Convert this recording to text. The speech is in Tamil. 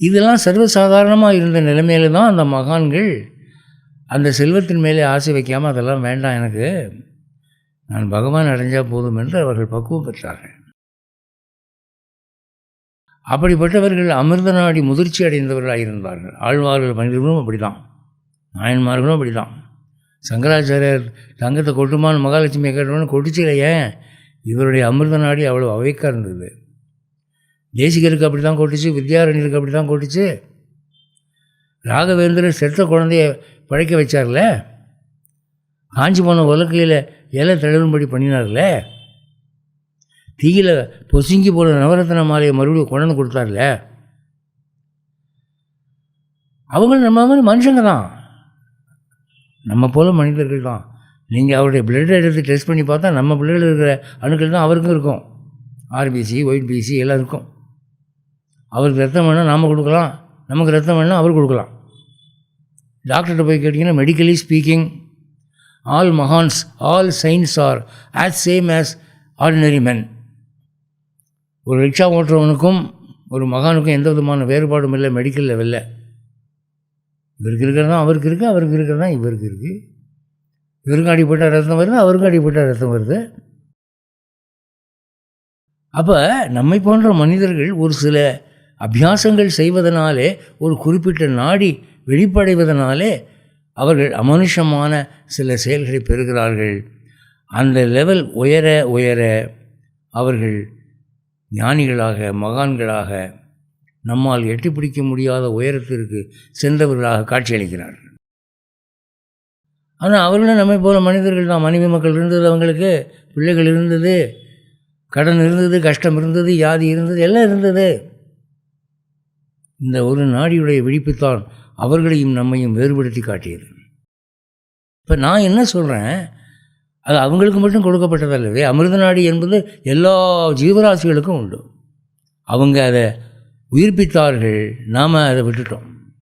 இதெல்லாம் சர்வசாதாரணமாக இருந்த நிலைமையில தான் அந்த மகான்கள் அந்த செல்வத்தின் மேலே ஆசை வைக்காமல் அதெல்லாம் வேண்டாம் எனக்கு. நான் பகவான் அடைஞ்சால் போதும் என்று அவர்கள் பக்குவம் பெற்றார்கள். அப்படிப்பட்டவர்கள் அமிர்த நாடி முதிர்ச்சி அடைந்தவர்களாக இருந்தார்கள். ஆழ்வார்கள் மனிதர்களும் அப்படி தான் நாயன்மார்களும் அப்படி தான் சங்கராச்சாரியர் தங்கத்தை கொட்டுமான்னு மகாலட்சுமியை கேட்டவொன்னு கொட்டுச்சு இல்லையே. இவருடைய அமிர்த நாடி அவ்வளோ அவைக்காக இருந்தது. தேசிகருக்கு அப்படி தான் கொட்டுச்சு வித்யாரண்யருக்கு அப்படி தான் கொட்டுச்சு. ராகவேந்திரன் செத்த குழந்தைய பழைக்க வச்சார்ல? காஞ்சி போன உலக்கையில் இலை தழுவும்படி பண்ணினார்ல? தீயில பொசுங்கி போன நவரத்ன மாலையை மறுபடியும் கொண்டு கொடுத்தார்ல? அவங்களும் நம்ம மாதிரி மனுஷங்க தான். நம்ம போல மனிதர்கள் தான். நீங்கள் அவருடைய பிளட் எடுத்து டெஸ்ட் பண்ணி பார்த்தா நம்ம பிளட்டில் இருக்கிற அணுக்கள் தான் அவருக்கும் இருக்கும். ஆர்பிசி ஒயிட் பிசி எல்லாம் இருக்கும். அவருக்கு ரத்தம் வேணால் நாம் கொடுக்கலாம். நமக்கு ரத்தம் வேணும் அவர் கொடுக்கலாம். டாக்டர்கிட்ட போய் கேட்டிங்கன்னா medically speaking all mahans all science are as same as ordinary men ஒரு ரிக்ஷா ஓட்டுறவனுக்கும் ஒரு மகானுக்கும் எந்த விதமான வேறுபாடும் இல்லை மெடிக்கல் லெவலில் இவருக்கு இருக்கிறது தான் அவருக்கு இருக்குது அவருக்கு இருக்கிறது தான் இவருக்கு இருக்குது இவருக்கும் அடிப்பட்ட ரத்தம் வருது அவருக்கும் அடிப்பட்ட ரத்தம் வருது. அப்போ நம்மை போன்ற மனிதர்கள் ஒரு சில அபியாசங்கள் செய்வதனாலே ஒரு குறிப்பிட்ட நாடி வெளிப்படைவதனாலே அவர்கள் அமனுஷமான சில செயல்களை பெறுகிறார்கள். அந்த லெவல் உயர உயர அவர்கள் ஞானிகளாக மகான்களாக நம்மால் எட்டிப்பிடிக்க முடியாத உயரத்திற்கு சென்றவர்களாக காட்சியளிக்கிறார்கள். ஆனால் அவர்களும் நம்மை போல மனிதர்கள் தான். மனைவி மக்கள் இருந்தது அவங்களுக்கு பிள்ளைகள் இருந்தது கடன் இருந்தது கஷ்டம் இருந்தது வியாதி இருந்தது எல்லாம் இருந்தது. இந்த ஒரு நாடியுடைய விழிப்புத்தான் அவர்களையும் நம்மையும் வேறுபடுத்தி காட்டியது. இப்போ நான் என்ன சொல்கிறேன் அது அவங்களுக்கு மட்டும் கொடுக்கப்பட்டதல்லவே அமிர்த நாடி என்பது எல்லா ஜீவராசிகளுக்கும் உண்டு. அவங்க அதை உயிர்ப்பித்தார்கள் நாம் அதை விட்டுட்டோம்.